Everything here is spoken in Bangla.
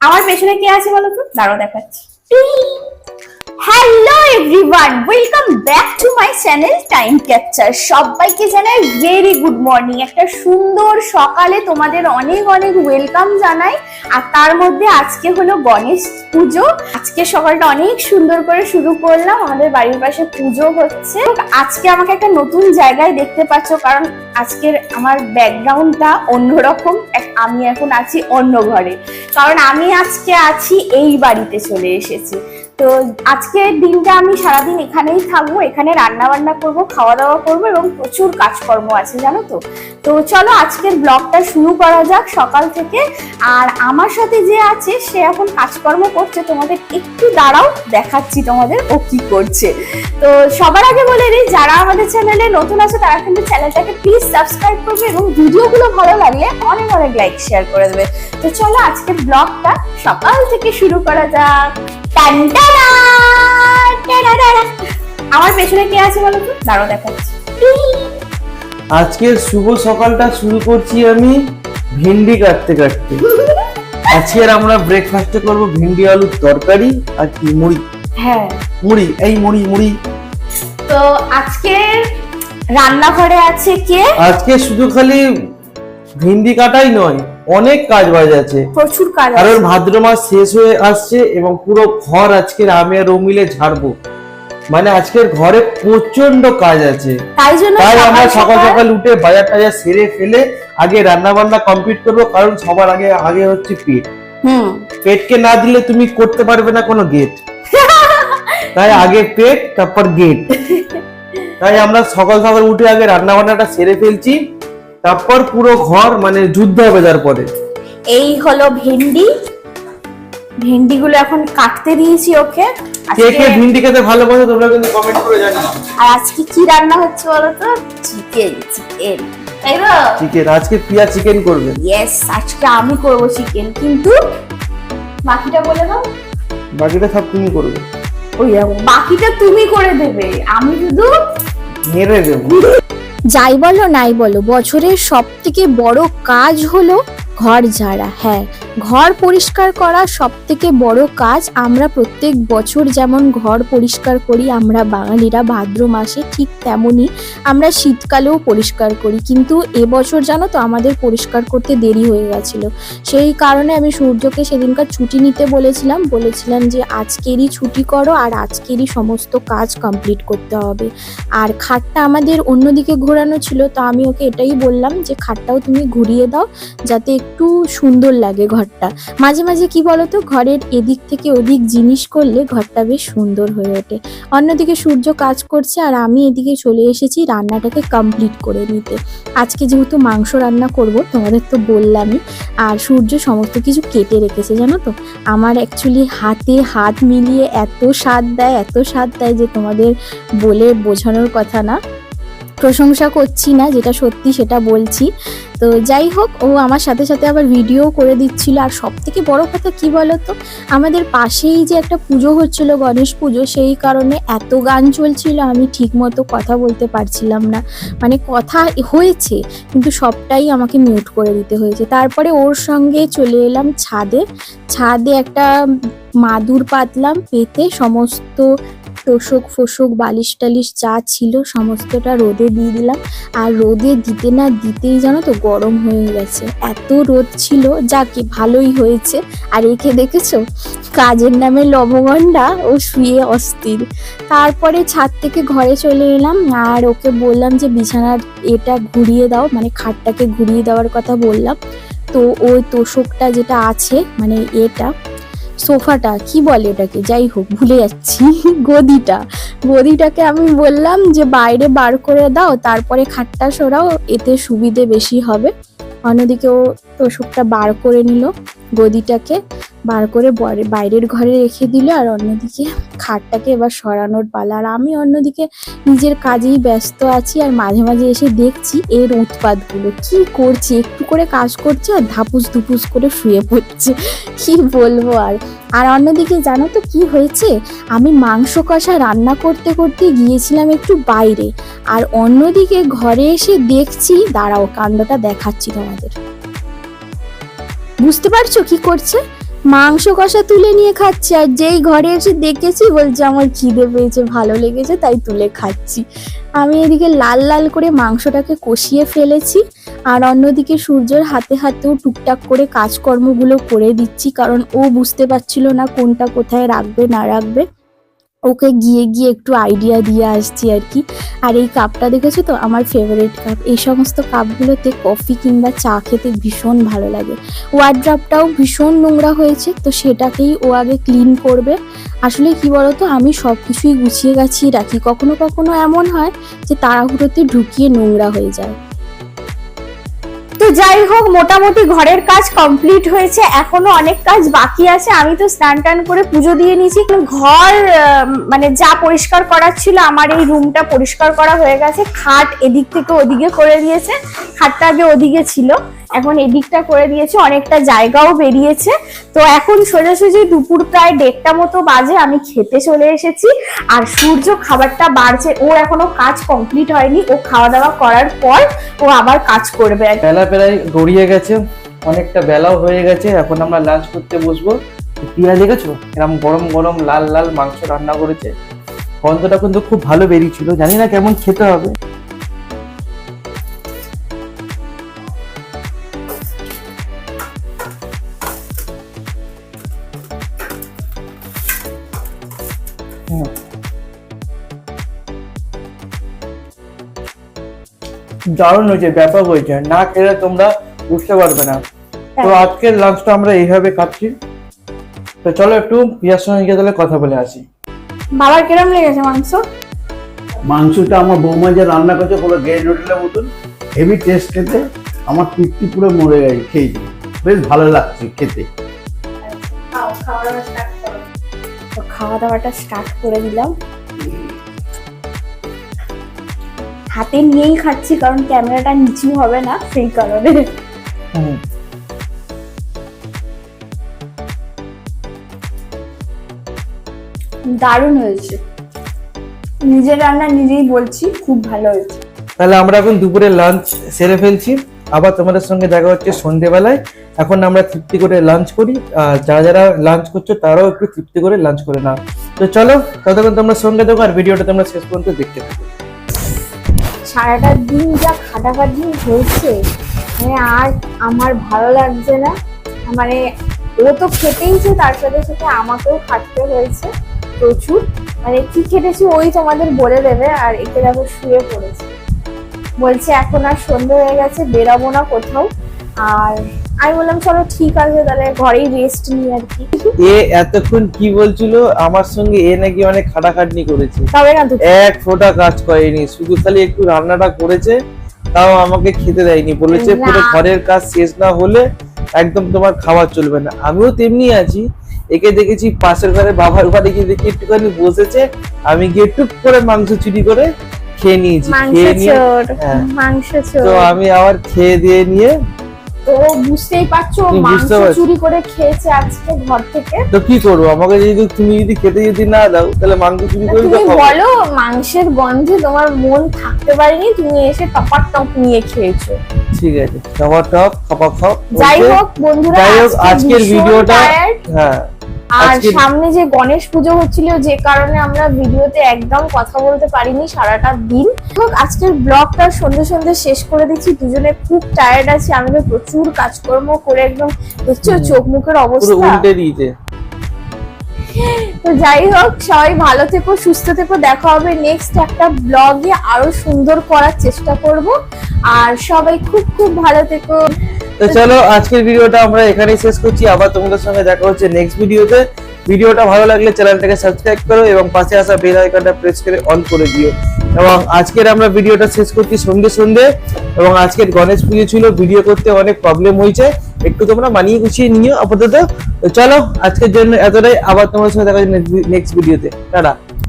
আমার পেছনে কে আছে বলো তো? দাঁড়াও দেখাচ্ছি। Hello everyone welcome back to my channel time capture সবাইকে জানাই ভেরি গুড মর্নিং একটা সুন্দর সকালে তোমাদের অনেক অনেক ওয়েলকাম জানাই। আর তার মধ্যে আজকে হলো গণেশ পুজো। আজকে সকালটা অনেক সুন্দর করে শুরু করলাম। আমাদের বাড়ির পাশে পুজো হচ্ছে। আজকে আমাকে একটা নতুন জায়গায় দেখতে পাচ্ছ, কারণ আজকের আমার ব্যাকগ্রাউন্ডটা অন্যরকম। আমি এখন আছি অন্য ঘরে। কারণ আমি আজকে আছি এই বাড়িতে চলে এসেছি। তো আজকের দিনটা আমি সারাদিন এখানেই থাকব, এখানে রান্না বান্না করব খাওয়া দাওয়া করব এবং প্রচুর কাজকর্ম আছে, জানো তো? তো চলো আজকের ব্লগটা শুরু করা যাক সকাল থেকে। আর আমার সাথে যে আছে, সে এখন কাজকর্ম করছে। তোমাদের একটু দাঁড়াও, দেখাচ্ছি তোমাদের ও কি করছে। তো সবার আগে বলে দিই, যারা আমাদের চ্যানেলে নতুন আছে, তারা কিন্তু চ্যানেলটাকে প্লিজ সাবস্ক্রাইব করবে এবং ভিডিওগুলো ভালো লাগলে অনেক অনেক লাইক শেয়ার করে দেবে। তো চলো আজকের ব্লগটা সকাল থেকে শুরু করা যাক। আমার পেছনে কে আছে বলো তো? দাঁড়াও দেখাচ্ছি। আজকের শুভ সকালটা শুরু করছি আমি ভেন্ডি কাটতে কাটতে। আজকের আমরা ব্রেকফাস্টে করব ভেন্ডি আলুর তরকারি আর কি মুড়ি। হ্যাঁ। মুড়ি এই মুড়ি মুড়ি। তো আজকে রান্নাঘরে আছে কে? আজকে শুধু খালি ভেন্ডি কাটাই নয় অনেক কাজ বাজ আছে। প্রচুর কাজ কারণ ভাদ্র মাস শেষ হয়ে আসছে এবং পুরো ঘর আজকের আমি আর ও মিলে ঝাড়বো। মানে আজকের ঘরে প্রচণ্ড কাজ আছে। তাই জন্য তাই আমরা সকাল সকাল উঠে বাজার টাজার সেরে ফেলে আগে রান্না বান্না কমপ্লিট করব কারণ সবার আগে আগে হচ্ছে পেট। হুম। পেটকে না দিলে তুমি করতে পারবে না কোনো গেট তাই আগে পেট তারপর গেট তাই আমরা সকাল সকাল উঠে আগে রান্না বান্নাটা সেরে ফেলছি। তারপর পুরো ঘর মানে যুদ্ধ হবে তারপরে এই হলো ভেন্ডি। ভেন্ডিগুলো এখন কাটতে দিয়েছি ওকে। কে কে ভিন্ডি খেতে ভালোবাসে তোমরা কিন্তু কমেন্ট করে জানিও। আর আজকে কি রান্না হচ্ছে বলো তো চিকেন চিকেন তাই তো? চিকেন আজকে পিয়া চিকেন করবে। ইয়েস আজকে আমি করব চিকেন কিন্তু বাকিটা বলে দাও। বাকিটা সব তুমি করবে। ওই বাকিটা তুমি করে দেবে আমি শুধু মেরে দেবো। যাই বলো নাই বলো বছরের সব থেকে বড় কাজ হলো ঘর ঝাড়া। হ্যাঁ ঘর পরিষ্কার করা সব থেকে বড় কাজ আমরা প্রত্যেক বছর যেমন ঘর পরিষ্কার করি, আমরা বাঙালিরা ভাদ্র মাসে ঠিক তেমনই আমরা শীতকালেও পরিষ্কার করি। কিন্তু এবছর জানো তো আমাদের পরিষ্কার করতে দেরি হয়ে গেছিল। সেই কারণে আমি সূর্যকে সেদিনকার ছুটি নিতে বলেছিলাম। বলেছিলাম যে আজকেরই ছুটি করো আর আজকেরই সমস্ত কাজ কমপ্লিট করতে হবে। আর খাটটা আমাদের অন্যদিকে ঘোরানো ছিল, তো আমি ওকে এটাই বললাম যে খাটটাও তুমি ঘুরিয়ে দাও, যাতে একটু সুন্দর লাগে ঘরটা। মাঝে মাঝে কি বলতো, ঘরের এদিক থেকে ওদিক জিনিস করলে ঘরটা বেশ সুন্দর হয়ে ওঠে। অন্যদিকে সূর্য কাজ করছে আর আমি এদিকে চলে এসেছি রান্নাটাকে কমপ্লিট করে নিতে। আজকে যেহেতু মাংস রান্না করব, তোমাদের তো বললামই। আর সূর্য সমস্ত কিছু কেটে রেখেছে, জানো তো? আমার অ্যাকচুয়ালি হাতে হাত মিলিয়ে এত স্বাদ দেয়, এত স্বাদ দেয় যে তোমাদের বলে বোঝানোর কথা না। প্রশংসা করছি না, যেটা সত্যি সেটা বলছি। তো যাই হোক, ও আমার সাথে সাথে আবার ভিডিও করে দিচ্ছিল। আর সব থেকে বড় কথা কি বলতো? আমাদের পাশেই যে একটা পুজো হচ্ছিল, গণেশ পুজো, সেই কারণে এত গান চলছিল, আমি ঠিক মতো কথা বলতে পারছিলাম না। মানে কথা হয়েছে, কিন্তু সবটাই আমাকে মিউট করে দিতে হয়েছে। তারপরে ওর সঙ্গে চলে এলাম ছাদে। ছাদে একটা মাদুর পাতলাম, পেতে সমস্ত তোষক ফোষক বালিশ টালিশ যা ছিল সমস্তটা রোদে দিয়ে দিলাম। আর রোদে দিতে না দিতেই জানো তো গরম হয়ে গেছে। এত রোদ ছিল যাকে ভালোই হয়েছে। আর একে দেখেছ? কাজের নামে লবগন্ডা ও শুয়ে অস্থির। তারপরে ছাদ থেকে ঘরে চলে এলাম, আর ওকে বললাম যে, বিছানার এটা ঘুরিয়ে দাও। মানে খাটটাকে ঘুরিয়ে দেওয়ার কথা বললাম। তো ওই তোষকটা যেটা আছে মানে এটা সোফাটা, কি বলে ওটাকে যাই হোক, ভুলে যাচ্ছি। গদিটা। গদিটাকে আমি বললাম যে, বাইরে বার করে দাও, তারপরে খাটটা সরাও, এতে সুবিধে বেশি হবে। অন্যদিকে ও তোষকটা বার করে নিল। গদিটাকে বার করে বাইরের ঘরে রেখে দিল আর অন্যদিকে খাটটাকে এবার সরানোর পালা। আর আমি অন্যদিকে নিজের কাজেই ব্যস্ত আছি আর মাঝে মাঝে এসে দেখছি এর উৎপাতগুলো। কি করছে? একটু করে কাজ করছে আর ধাপুস ধুপুস করে শুয়ে পড়ছে। কি বলব আর? আর অন্যদিকে জানো তো কি হয়েছে? আমি মাংস কষা রান্না করতে করতে গিয়েছিলাম একটু বাইরে। আর অন্যদিকে ঘরে এসে দেখছি, দাঁড়াও, কাণ্ডটা দেখাচ্ছি তোমাদের। বুঝতে পারছ কি করছে? মাংস কষা তুলে নিয়ে খাচ্ছে আর যেই ঘরে এসে দেখেছি বলছে আমার খিদে পেয়েছে, ভালো লেগেছে, তাই তুলে খাচ্ছি। আমি এদিকে লাল লাল করে মাংসটাকে কষিয়ে ফেলেছি আর অন্যদিকে সূর্যের হাতে হাতেও টুকটাক করে কাজকর্মগুলো করে দিচ্ছি, কারণ ও বুঝতে পারছিল না কোনটা কোথায় রাখবে, না রাখবে। ওকে গিয়ে গিয়ে একটু আইডিয়া দিয়ে আসছি আর কি আর এই কাপটা দেখেছ তো? আমার ফেভারিট কাপ এই সমস্ত কাপগুলোতে কফি কিংবা চা খেতে ভীষণ ভালো লাগে। ওয়ার্ড্রাপটাও ভীষণ নোংরা হয়েছে, তো সেটাকেই ও আগে ক্লিন করবে। আসলে কি বলতো? আমি সব কিছুই গুছিয়ে গাছিয়ে রাখি। কখনো কখনো এমন হয় যে তাড়াহুড়োতে ঢুকিয়ে নোংরা হয়ে যায়। যাই হোক, মোটামুটি ঘরের কাজ কমপ্লিট হয়েছে। এখনও অনেক কাজ বাকি আছে। আমি তো স্নান টান করে পুজো দিয়ে নিয়েছি। ঘর মানে যা পরিষ্কার করার ছিল, আমার এই রুমটা পরিষ্কার করা হয়ে গেছে। খাট এদিক থেকে ওদিকে করে দিয়েছে। খাটটা আগে ওদিকে ছিল। এখন এদিকটা করে দিয়েছে, অনেকটা জায়গাও বেরিয়েছে। তো এখন সোজাসুজি দুপুর প্রায় দেড়টা মতো বাজে, আমি খেতে চলে এসেছি। আর সূর্য খাবারটা বাড়ছে, ওর এখনও কাজ কমপ্লিট হয়নি, ও খাওয়া দাওয়া করার পর ও আবার কাজ করবে। বেলা প্রায় গড়িয়ে গেছে, অনেকটা বেলাও হয়ে গেছে, এখন আমরা লাঞ্চ করতে বসবো। পিঁয়াজ দেখেছ? এরকম গরম গরম লাল লাল মাংস রান্না করেছে। গন্ধটা কিন্তু খুব ভালো বেরিয়েছিল, জানি না কেমন খেতে হবে। দারুণ হয়েছে ব্যাপক হয়েছে। না খেলে তোমরা বুঝতে পারবে না। তো আজকের লাঞ্চটা আমরা এইভাবে খাচ্ছি তো চলো একটু পিয়ার সঙ্গে গিয়ে তাহলে কথা বলে আসি। বাবার কিরম লেগেছে মাংস? মাংসটা আমার বৌমা যে রান্না করছে পুরো গ্রেড হোটেলের মতন। হেভি টেস্ট খেতে আমার তৃপ্তি পুরো মরে গেছে খেয়েছি। বেশ ভালো লাগছে খেতে। খাওয়া দাওয়াটা স্টার্ট করে দিলাম। হাতে নিয়েই খাচ্ছি কারণ ক্যামেরাটা নিচু হবে না সেই কারণে। দারুণ হয়েছে। নিজের রান্না নিজেই বলছি খুব ভালো হয়েছে। তাহলে আমরা এখন দুপুরে লাঞ্চ সেরে ফেলছি। আবার তোমাদের সঙ্গে দেখা হচ্ছে সন্ধেবেলায়। এখন আমরা তৃপ্তি করে লাঞ্চ করি। আর যারা যারা লাঞ্চ করছ তারাও একটু তৃপ্তি করে লাঞ্চ করে নাও। তো চলো ততক্ষণ তোমরা সঙ্গে দেখো আর ভিডিওটা তোমরা শেষ পর্যন্ত দেখতে থাকো। সারাটা দিন যা খাটাখাটি হয়েছে মানে আর আমার ভালো লাগছে না। মানে ও তো খেটেইছে, তার সাথে সাথে আমাকেও খাটতে হয়েছে প্রচুর। মানে কি খেটেছি ওই তোমাদের বলে দেবে, আর একে দেখো শুয়ে পড়েছে। বলছে, এখন আর সন্ধ্যে হয়ে গেছে, বেরাবো না কোথাও। আর আমি বললাম চলো ঠিক আছে তাহলে ঘরেই রেস্ট নিই আর কি। এ এতক্ষণ কি বলছিল? আমার সঙ্গে এ নাকি অনেক খাটাখাটনি করেছে। তবে না তো এক ফোঁটা কাজ করেনি। শুধু খালি একটু রান্নাটা করেছে তাও আমাকে খেতে দেয়নি। বলেছে পুরো ঘরের কাজ শেষ না হলে একদম তোমার খাবার চলবে না। আমিও তেমনি আছি। একে দেখেছি পাশের ঘরে বাবার ঘরে গিয়ে দেখি একটুখানি বসেছে। আমি গিয়ে টুক করে মাংস চুরি করে খেয়ে নিয়েছি। খেয়ে নিয়ে হ্যাঁ। তো আমি আবার খেয়ে দিয়ে নিয়ে তো বুঝতেই পারছ মাংস চুরি করে খেয়েছে আজকে ঘর থেকে। তো কি করব? আমাকে যদি তুমি যদি খেতে যদি না দাও তাহলে মাংস চুরি করে তুমি বলো মাংসের গন্ধে তোমার মন থাকতে পারেনি তুমি এসে টপার টপ নিয়ে খেয়েছো। ঠিক আছে টপার টপ খপা খপ যাই হোক বন্ধুরা যাই হোক আজকের ভিডিওটা হ্যাঁ। আর সামনে যে গণেশ পুজো হচ্ছিল যে কারণে আমরা ভিডিওতে একদম কথা বলতে পারিনি সারাটা দিন। আজকের ব্লগটা সন্ধে সন্ধে শেষ করে দিচ্ছি। দুজনে খুব টায়ার্ড আছি। আমি তো প্রচুর কাজকর্ম করে একদম দেখছ চোখ মুখের অবস্থা। উল্টে দিয়েছে। তো যাই হোক সবাই ভালো থেকো সুস্থ থেকো। দেখা হবে নেক্সট একটা ব্লগে আরও সুন্দর করার চেষ্টা করব। আর সবাই খুব খুব ভালো থেকো। তো চলো, আজকের ভিডিওটা আমরা এখানেই শেষ করছি। আবার তোমাদের সঙ্গে দেখা হচ্ছে নেক্সট ভিডিওতে। ভিডিওটা ভালো লাগলে চ্যানেলটাকে সাবস্ক্রাইব করো এবং পাশে আসা বেল আইকনটা প্রেস করে অন করে দিও। এবং আজকের আমরা ভিডিওটা শেষ করছি সন্ধ্যে সন্ধ্যে এবং আজকের গণেশ পুজো ছিল ভিডিও করতে অনেক প্রবলেম হয়েছে। একটু তোমরা মানিয়ে গুছিয়ে নিও আপাতত। চলো, আজকের জন্য এতটাই। আবার তোমাদের সঙ্গে দেখা হচ্ছে নেক্সট ভিডিওতে টাটা।